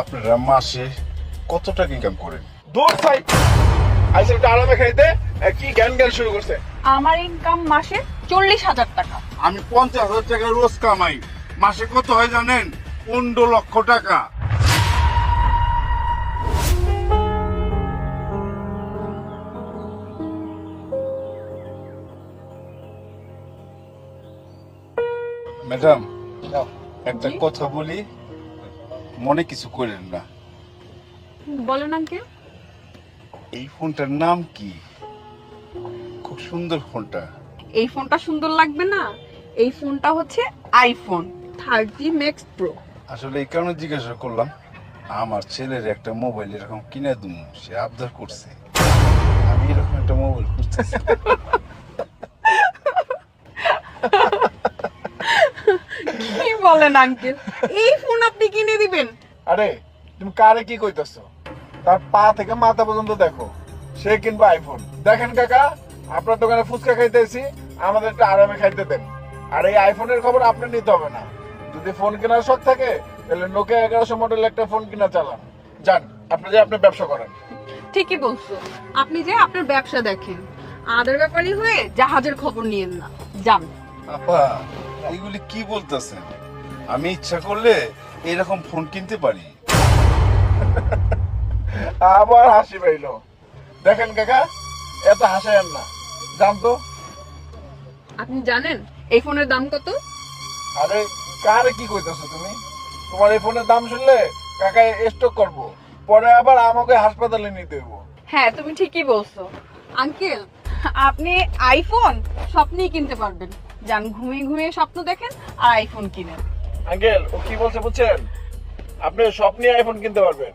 আপনারা মাসে কত টাকা ইনকাম করেন? দূর সাই আইসে একটু আরামে খাইতে কি জ্ঞান জ্ঞান শুরু করছে? আমার ইনকাম মাসে চল্লিশ হাজার টাকা। আমি পঞ্চাশ হাজার টাকা রোজ কামাই। মাসে কত হয় জানেন? পনেরো লক্ষ টাকা। ম্যাডাম একটা কথা বলি। মনে কিছু করেন না। বলেন আঙ্কেল। এই ফোনটার নাম কি? খুব সুন্দর ফোনটা। এই ফোনটা সুন্দর লাগবে না? এই ফোনটা হচ্ছে আইফোন থার্টি ম্যাক্স প্রো। আসলে এই কারণে জিজ্ঞাসা করলাম আমার ছেলের একটা মোবাইল এরকম কিনে দুম সে আবদার করছে। আমি এরকম একটা মোবাইল খুঁজতেছি। কি বলেন আঙ্কেল? এই ফোন আপনি কিনে দিবেন? আরে তুমি কারে কি কইতেছো? তার পা থেকে মাথা পর্যন্ত দেখো। সে কিনবে আইফোন দেখেন কাকা আপনার দোকানে ফুচকা খাইতেছি আমাদের একটু আরামে খাইতে দেন। আর এই আইফোনের খবর আপনি নিতে হবে না। যদি ফোন কেনার শখ থাকে তাহলে নোকিয়া এগারোশো মডেল একটা ফোন কিনা চালান। যান আপনি যে আপনি ব্যবসা করেন। ঠিকই বলছো। আপনি যে আপনার ব্যবসা দেখেন আদের ব্যাপারই হয়ে জাহাজের খবর নিয়েন না। যান। আপা এইগুলি কি বলতেছেন? আমি ইচ্ছা করলে এরকম ফোন কিনতে পারি? আবার হাসি পাইলো। দেখেন কাকা এত হাসায়েন না। জান তো। আপনি জানেন এই ফোনের দাম কত? আরে কারে কি কইতেছো তুমি? তোমার এই ফোনের দাম শুনলে কাকা স্টক করব। পরে আবার আমাকে হাসপাতালে নিতে হইব। হ্যাঁ তুমি ঠিকই বলছো। আঙ্কেল আপনি আইফোন স্বপ্নেই কিনতে পারবেন। যান ঘুমিয়ে ঘুমিয়ে স্বপ্ন দেখেন আর আইফোন কিনেন। আঙ্কেল ও কি বলছে বুঝছেন? আপনি স্বপ্নে আইফোন কিনতে পারবেন।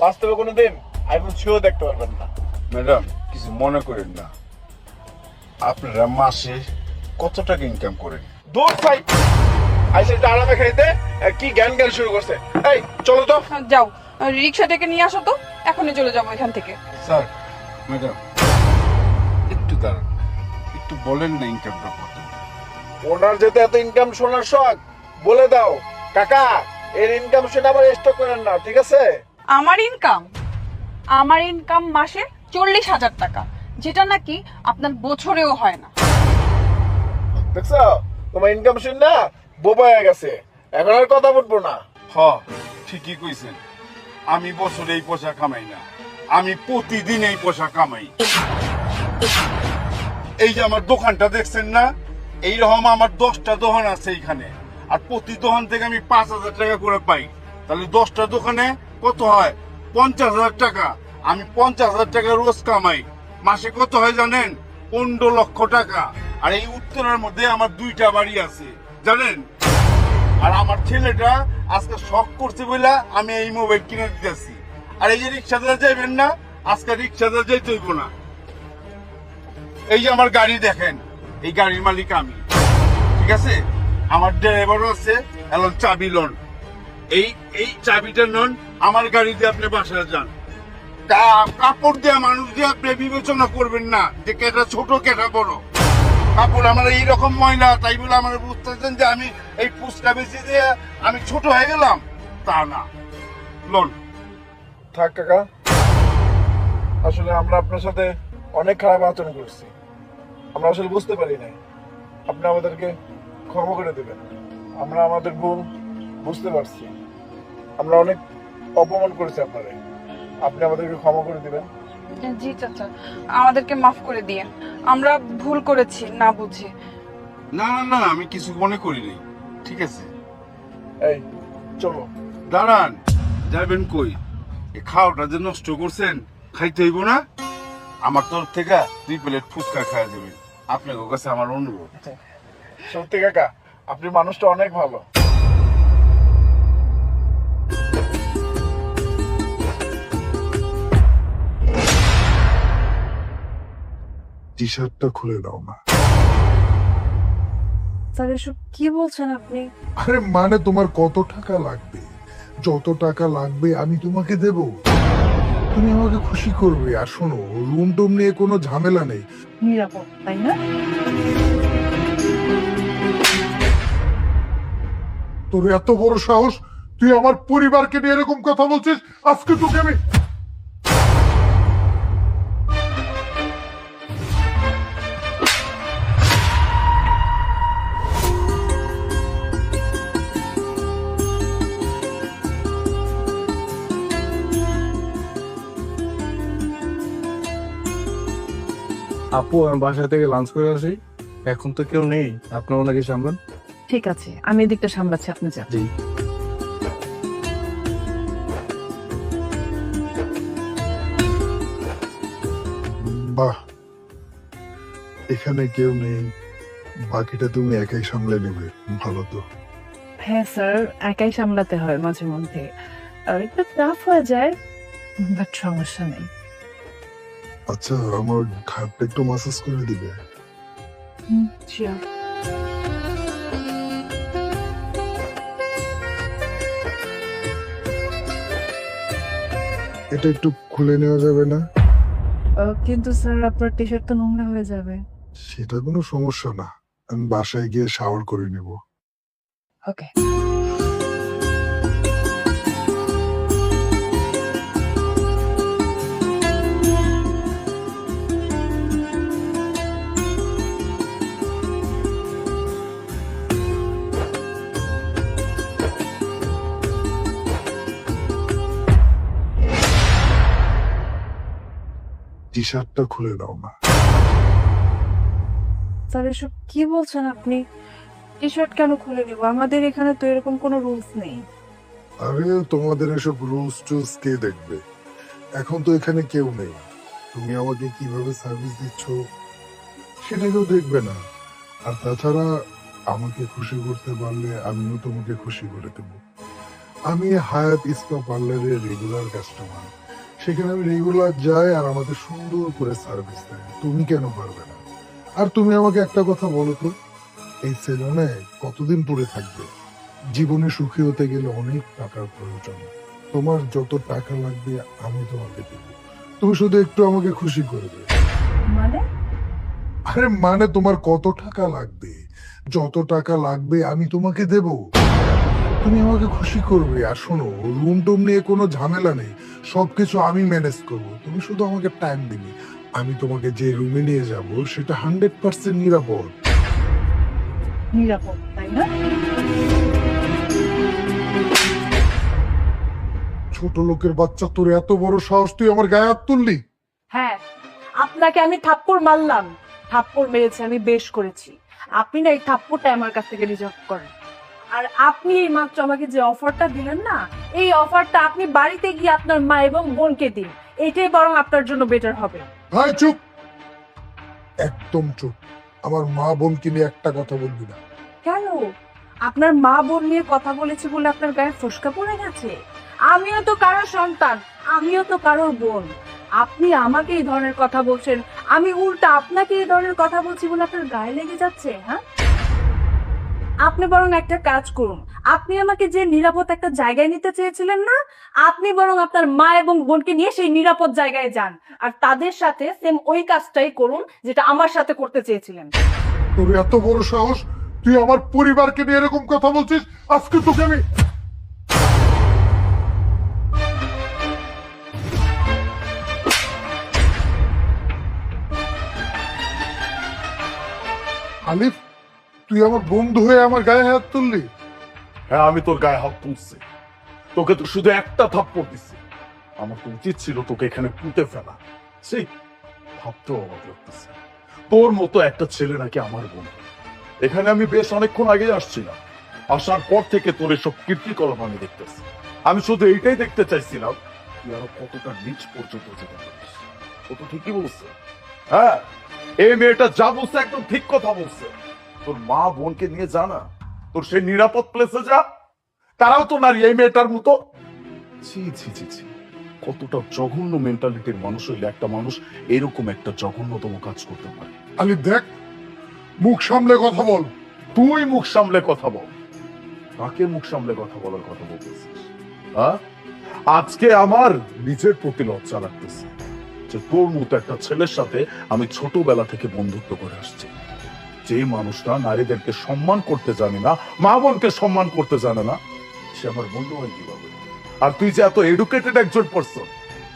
বাস্তবে কোনোদিন আইফোন ছুঁয়েও দেখতে পারবেন না। ম্যাডাম কিছু মনে করেন না। আপনারা মাসে কত টাকা ইনকাম করেন? দূর সাই আইসে একটু আরামে খাইতে কি জ্ঞান জ্ঞান শুরু করছে। এই চলো তো। যাও। রিক্সা ডেকে নিয়ে আসো তো। এখনই চলে যাব এখান থেকে। স্যার ম্যাডাম একটু দাঁড়ান। একটু বলেন না ইনকামটা কত। ওনার যেতে এত ইনকাম শোনার শখ বলে দাও। কাকা এর ইনকাম শুনে আবার স্টক করেন না ঠিক আছে? আমার ইনকাম আমার ইনকাম মাসে চল্লিশ হাজার টাকা যেটা নাকি আপনার বছরেও হয় না। দেখছ? তোমার ইনকাম শুন না বোবা হয়ে গেছে। এখন আর কথা বলব না। হ ঠিকই কইছেন। আমি বছরে এই পয়সা কামাই না। আমি প্রতিদিন এই পয়সা কামাই। এই যে আমার দোকানটা দেখছেন না? এইরকম আমার দশটা দোকান আছে এইখানে। আর প্রতি দোকান থেকে আমি পাঁচ হাজার টাকা করে পাই। তাহলে দশটা দোকানে কত হয়? পঞ্চাশ হাজার টাকা। আমি পঞ্চাশ হাজার টাকা রোজ কামাই। মাসে কত হয় জানেন? পনেরো লক্ষ টাকা। আর এই উত্তরের মধ্যে আমার দুইটা বাড়ি আছে। জানেন? আর আমার ছেলেটা আজকে শখ করছে বলে আমি এই মোবাইল কিনে দিতেছি। আর এই যে রিক্সা রিক্সাদার যাইবেন না, আজকে রিক্সা রিক্সাদার যাইতে হইব না। এই যে আমার গাড়ি দেখেন, এই গাড়ির মালিক আমি। ঠিক আছে? আমার ড্রাইভারও আছে এখন চাবি লন। এই এই চাবিটা নন আমার গাড়ি দিয়ে আপনি বাসায় যান। কা- কাপড় দেওয়া মানুষ দিয়ে আপনি বিবেচনা করবেন না যে কেটা ছোট, কেটা বড়। কাপড় আমার এইরকম ময়লা, তাই বলে আমার বুঝতেছেন যে আমি এই ফুচকা বেশি দিয়ে আমি ছোট হয়ে গেলাম। তা না। লোন। থাক কাকা। আসলে আমরা আপনার সাথে অনেক খারাপ আচরণ করছি। আমরা আসলে বুঝতে পারি নাই। আপনি আমাদেরকে ক্ষমা করে দেবেন। আমরা আমাদের ভুল বুঝতে পারছি। আমরা অনেক অপমান করেছি আপনারে। আপনি আমাদেরকে ক্ষমা করে দিবেন। জি চাচা। আমাদেরকে মাফ করে দিয়ে আমরা ভুল করেছি না বুঝে। না না না আমি কিছু মনে করি করিনি ঠিক আছে? এই চলো। দাঁড়ান। যাবেন কই? এই খাওয়াটা যে নষ্ট করছেন খাইতে হইব না? আমার তরফ থেকে দুই প্লেট ফুচকা খাওয়া যাবেন আপনার কাছে আমার অনুরোধ। সত্যি কাকা আপনি মানুষটা অনেক ভালো। টি শার্টটা খুলে দাও না। স্যার এসব কি বলছেন আপনি? আরে মানে তোমার কত টাকা লাগবে? যত টাকা লাগবে আমি তোমাকে দেব। তুমি আমাকে খুশি করবে। আর শোনো রুম টুম নিয়ে কোনো ঝামেলা নেই। নিরাপদ তাই না? তোর এত বড় সাহস? তুই আমার পরিবারকে নিয়ে এরকম কথা বলছিস? আজকে তোকে আমি আপু, আমি বাসা থেকে লাঞ্চ করে আসি। এখন তো কেউ নেই। আপনার ওনাকে সামলান? ঠিক আছে আমি এদিকটা সামলাচ্ছি আপনি যান। জি। বাহ এখানে কেউ নেই বাকিটা তুমি একাই সামলে নেবে ভালো তো। হ্যাঁ স্যার একাই সামলাতে হয় মাঝে মধ্যে। আর একটু টাফ হয়ে যায় বাট সমস্যা নেই। আচ্ছা আমার ঘাটটা একটু মাসাজ করে দিবে। শিওর এটা একটু খুলে নেওয়া যাবে না? কিন্তু স্যার আপনার টি শার্ট তো নোংরা হয়ে যাবে। সেটা কোনো সমস্যা না। আমি বাসায় গিয়ে শাওয়ার করে নেব। ওকে শার্টটা খুলে দাও না স্যার এসব কি বলছেন আপনি? টি শার্ট কেন খুলে নেব আমাদের এখানে তো এরকম কোনো রুলস নেই। আরে তোমাদের এসব রুলস টুলস কে দেখবে? এখন তো এখানে কেউ নেই। তুমি আমাকে কীভাবে সার্ভিস দিচ্ছ সেটা কেউ দেখবে না। আর তাছাড়া আমাকে খুশি করতে পারলে আমিও তোমাকে খুশি করে দেব। আমি হায়াত ইস্পা পার্লারের রেগুলার কাস্টমার। সেখানে আমি রেগুলার যাই আর আমাকে সুন্দর করে সার্ভিস দেয়। তুমি কেন পারবে না? আর তুমি আমাকে একটা কথা বলো তো এই সেলুনে কতদিন পরে থাকবে? জীবনে সুখী হতে গেলে অনেক টাকার প্রয়োজন। তোমার যত টাকা লাগবে আমি তোমাকে দেবো। তুমি শুধু একটু আমাকে খুশি করবে মানে? আরে মানে তোমার কত টাকা লাগবে? যত টাকা লাগবে আমি তোমাকে দেব। তুমি আমাকে খুশি করবে। আর শোনো রুম টুম নিয়ে কোনো ঝামেলা নেই। সবকিছু আমি ম্যানেজ করব। তুমি শুধু আমাকে টাইম দিবে। আমি তোমাকে যে রুমে নিয়ে যাব সেটা হান্ড্রেড পার্সেন্ট নিরাপদ। নিরাপদ তাই না? ছোট লোকের বাচ্চা তোর এত বড় সাহস তুই আমার গায়ে হাত তুললি? হ্যাঁ আপনাকে আমি থাপ্পড় মারলাম। থাপ্পড় মেরেছি আমি বেশ করেছি। আপনি না এই থাপ্পড়টা আমার কাছ থেকে রিজার্ভ করেন। আর আপনি এই মাত্র আমাকে যে অফারটা দিলেন না এই অফারটা আপনি বাড়িতে গিয়ে আপনার মা এবং বোনকে দিন। এটাই বরং আপনার জন্য বেটার হবে। ভাই চুপ! একদম চুপ। আমার মা বোনকে নিয়ে একটা কথা বলবি না? কেন? আপনার মা বোন নিয়ে কথা বলেছি বলে আপনার গায়ে ফসকা পড়ে গেছে? আমিও তো কারোর সন্তান আমিও তো কারোর বোন। আপনি আমাকে এই ধরনের কথা বলছেন আমি উল্টা আপনাকে এই ধরনের কথা বলছি বলে আপনার গায়ে লেগে যাচ্ছে হ্যাঁ? আপনি বরং একটা কাজ করুন। আপনি আমাকে যে নিরাপদ একটা জায়গায় নিতে চেয়েছিলেন না, আপনি বরং আপনার মা এবং বোনকে নিয়ে সেই নিরাপদ জায়গায় যান আর তাদের সাথে সেম ওই কাজটাই করুন যেটা আমার সাথে করতে চেয়েছিলেন। তোর এত বড় সাহস? তুই আমার পরিবারকে নিয়ে এরকম কথা বলছিস? আজকে তোকে আমি আলিফ তুই আমার বন্ধু হয়ে আমার গায়ে হাত তুললি? হ্যাঁ আমি তোর গায়ে হাত তুলছি। তোকে তো শুধু একটা থাপ্পড় দিচ্ছি আমার তো উচিত ছিল তোকে এখানে পুঁতে ফেলা। সেই ভাবতেও অবাক লাগতেছে। তোর মতো একটা ছেলে নাকি আমার বন্ধু। এখানে আমি বেশ অনেকক্ষণ আগে আসছিলাম। আসার পর থেকে তোর এসব কীর্তিকলাপ আমি দেখতেছি। আমি শুধু এইটাই দেখতে চাইছিলাম, তুই আরও কতটা নিচ পর্যন্ত যেতে পারিস। ও তো ঠিকই বলছে। হ্যাঁ এই মেয়েটা যা বলছে একদম ঠিক কথা বলছে। তোর মা বোনকে নিয়ে জানা তোর সেই নিরাপদ প্লেসে যা। তারাও তো নারী এই মেয়েটার মতো। ছি ছি ছি ছি। কতটা জঘন্য মেন্টালিটির মানুষ হইলে একটা মানুষ এরকম একটা জঘন্যতম কাজ করতে পারে। আলিফ দেখ মুখ সামলে কথা বল। তুই মুখ সামলে কথা বল। কাকে মুখ সামলে কথা বলার কথা বলতেছিস? হ্যাঁ আজকে আমার নিজের প্রতি লজ্জা লাগতেছে যে তোর মতো একটা ছেলের সাথে আমি ছোটবেলা থেকে বন্ধুত্ব করে আসছি। যে মানুষটা নারীদেরকে সম্মান করতে জানে না, মা বোনকে সম্মান করতে জানে না, সে আমার বন্ধু হয় কীভাবে? আর তুই যে এত এডুকেটেড একজন পার্সন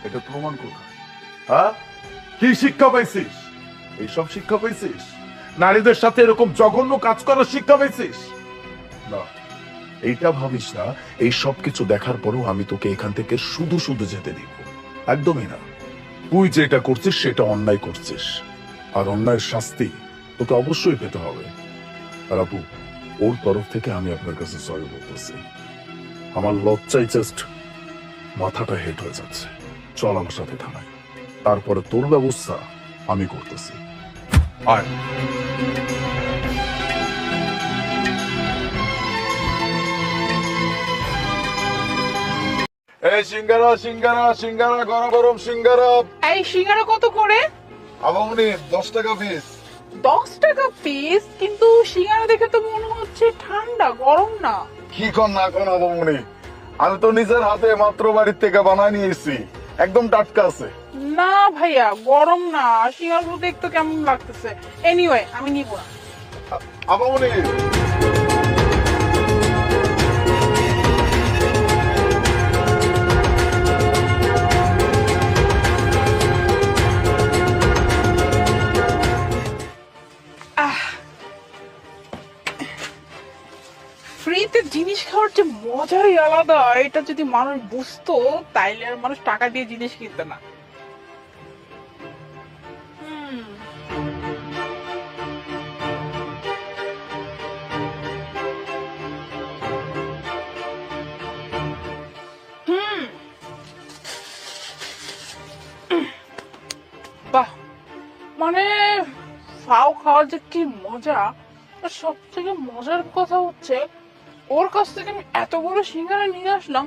এটা প্রমাণ কোথায়? হ্যাঁ? কি শিক্ষা পাইছিস? এইসব শিক্ষা পাইছিস? নারীদের সাথে এরকম জঘন্য কাজ করার শিক্ষা পাইছিস? না, এইটা ভাবিস না, এই সব কিছু দেখার পরেও আমি তোকে এখান থেকে শুধু শুধু যেতে দিব। একদমই না। তুই যেটা করছিস, সেটা অন্যায় করছিস। আর অন্যায়ের শাস্তি তোকে অবশ্যই পেতে হবে। আর আপু ওর তরফ থেকে আমি আপনার কাছে সরি বলতেছি। আমার লজ্জায় জাস্ট মাথাটা হেট হয়ে যাচ্ছে। চল আমার সাথে থানায়। তারপরে তোর ব্যবস্থা আমি করতেছি। আয়। এই সিঙ্গারা সিঙ্গারা সিঙ্গারা গরম গরম সিঙ্গারা। এই সিঙ্গারা কত করে? আবামনি দশ টাকা পিস দশ টাকা পিস কিন্তু সিঙ্গারা দেখে তো মনে হচ্ছে ঠান্ডা গরম না। কি কর না কোন অবমনি? আমি তো নিজের হাতে মাত্র বাড়ির থেকে বানায় নিয়েছি। একদম টাটকা আছে। না ভাইয়া গরম না। সিঙ্গারা দেখতে কেমন লাগতেছে? এনিওয়ে আমি নিব না। এটা যদি মানুষ বুঝতো তাইলে আর মানুষ টাকা দিয়ে জিনিস কিনতো না। বাহ! মানে ফাও খাওয়ার যে কি মজা সব থেকে মজার কথা হচ্ছে ওর কাছ থেকে আমি এত বড় সিঙ্গারা নিয়ে আসলাম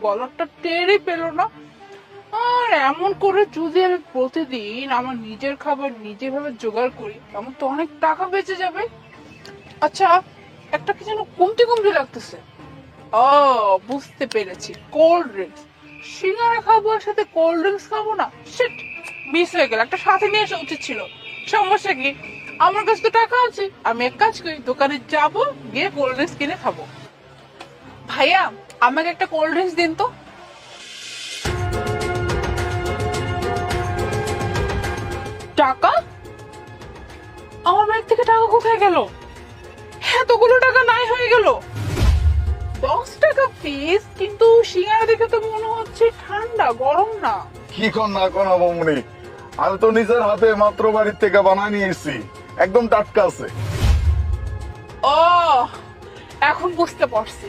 বলারটা টেরই পেল না। আর এমন করে যদি আমি প্রতিদিন আমার নিজের খাবার নিজে ভাবে জোগাড় করি, আমার তো অনেক টাকা বেঁচে যাবে। আচ্ছা একটা কি যেন কমতি কমতি লাগতেছে? ও, বুঝতে পেরেছি কোল্ড ড্রিঙ্কস সিঙ্গারা খাব আর সাথে কোল্ড ড্রিঙ্কস খাব না? শিট মিস হয়ে গেল। একটা সাথে নিয়ে আসা উচিত ছিল। সমস্যা কি? আমার কাছে তো টাকা আছে। আমি এক কাজ করি, দোকানে যাব, গিয়ে কোল্ড ড্রিঙ্কস কিনে খাব। ভাইয়া, আমাকে একটা কোল্ড ড্রিঙ্কস দিন তো। টাকা? আমার ব্যাগ থেকে টাকা কোথায় গেল? এতগুলো টাকা নাই হয়ে গেল। দশ টাকা পিস কিন্তু সিঙ্গারা দেখে তো মনে হচ্ছে ঠান্ডা, গরম না। কি কর না কোন আমি তো নিজের হাতে মাত্র বাড়ির থেকে বানায় নিয়ে এসেছি একদম টাটকা আছে। ও এখন বুঝতে পারছি।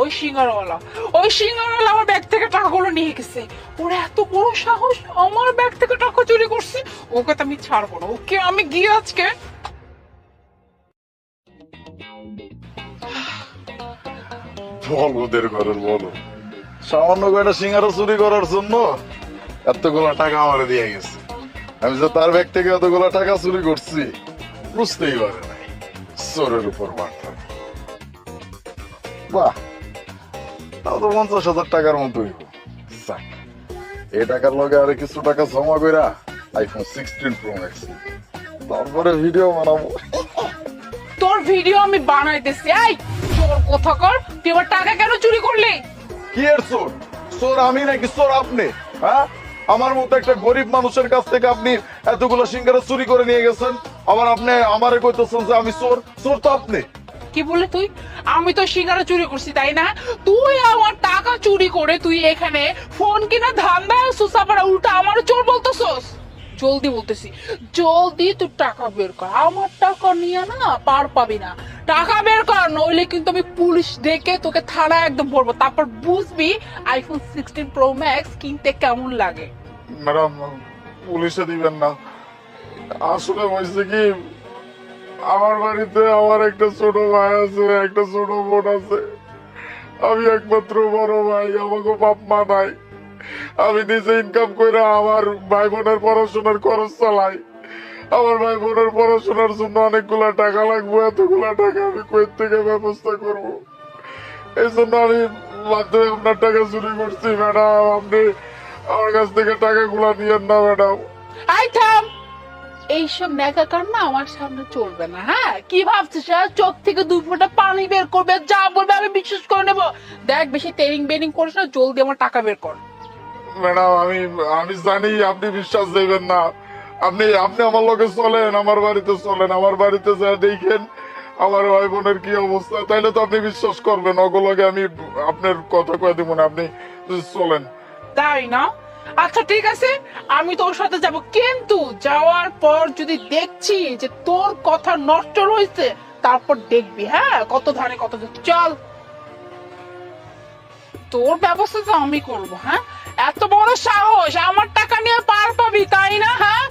ওই সিঙ্গারওয়ালা ওই সিঙ্গারওয়ালা আমার ব্যাগ থেকে টাকাগুলো নিয়ে গেছে। ওর এত বড় সাহস আমার ব্যাগ থেকে টাকা চুরি করছে। ওকে তো আমি ছাড়বো না। ওকে আমি গিয়ে আজকে বল ওদের ঘরের বলো। সামান্য কয়টা সিঙ্গারা চুরি করার জন্য এতগুলো টাকা আমার দিয়ে গেছে। আমি যে তার ব্যাগ থেকে এতগুলো টাকা চুরি করছি। বুঝতেই পারে নাই চোরের উপর মাথা বাহ তাও তো পঞ্চাশ হাজার টাকার মতোই যাক, এই টাকার লগে আরে কিছু টাকা জমা কইরা আইফোন সিক্সটিন প্রো ম্যাক্স তারপরে ভিডিও বানাবো তোর ভিডিও আমি বানাইতেছি এই তোর কথা কর তুই আমার টাকা কেন চুরি করলি? কি এর চোর? চোর আমি নাকি? চোর আপনি? হ্যাঁ? আমার মতো একটা গরিব মানুষের কাছ থেকে আপনি এতগুলো সিঙ্গারা চুরি করে নিয়ে গেছেন? আবার আপনি আমারে কইতেছেন যে আমি চোর চোর তো আপনি। কি বলে তুই? আমি তো সিঙ্গারা চুরি করছি তাই না? তুই আমার টাকা চুরি করে তুই এখানে ফোন কিনা ধান্দা সুসাপাড়া উল্টা আমার চোর বলতেছস? জলদি বলতেছি জলদি তুই টাকা বের কর। আমার টাকা নিয়ে না পার পাবি না। টাকা বের কর নইলে কিন্তু আমি পুলিশ ডেকে তোকে থানায় একদম ভরবো। তারপর বুঝবি আইফোন সিক্সটিন প্রো ম্যাক্স কিনতে কেমন লাগে। ম্যাডাম পুলিশে দিবেন না। আসলে হয়েছে কি, আমার বাড়িতে আমার একটা ছোট ভাই আছে, একটা ছোট বোন আছে। আমি একমাত্র বড় ভাই, আমাকে বাপ মা নাই। আমি নিজে ইনকাম করে আমার ভাই বোনের পড়াশোনার খরচ চালাই। আমার ভাই বোনের পড়াশোনার জন্য অনেকগুলা টাকা লাগবে, এতগুলা টাকা আমি কই থেকে ব্যবস্থা করব? এই জন্য আমি মাধ্যমে আপনার টাকা চুরি করছি, ম্যাডাম। আপনি আমার কাছ থেকে টাকাগুলা নিয়েন না, ম্যাডাম। আই থাম! এইসব ন্যাকা কান্না আমার সামনে চলবে না হ্যাঁ? কি ভাবছিস হ্যাঁ? চোখ থেকে দুই ফোঁটা পানি বের করবে যা বলবে আমি বিশ্বাস করে নেব। দেখ বেশি টেরিং বেরিং করিস না জলদি আমার টাকা বের কর। ম্যাডাম আমি আমি জানি আপনি বিশ্বাস দেবেন না। আপনি আপনি আমার লোকে চলেন আমার বাড়িতে চলেন আমার বাড়িতে যা দেখেন আমার ভাই বোনের কি অবস্থা তাইলে তো আপনি বিশ্বাস করবেন। ওগুলোকে আমি আপনার কথা কয়ে দিব না আপনি চলেন। তাই না? আচ্ছা ঠিক আছে। আমি তোর সাথে যাব। কিন্তু যাওয়ার পর যদি দেখছি যে তোর কথা নষ্ট রয়েছে, তারপর দেখবি হ্যাঁ? কত ধারে, কত। চল। তোর ব্যবস্থা তো আমি করব হ্যাঁ? এত বড় সাহস, আমার টাকা নিয়ে পার পাবি, তাই না হ্যাঁ?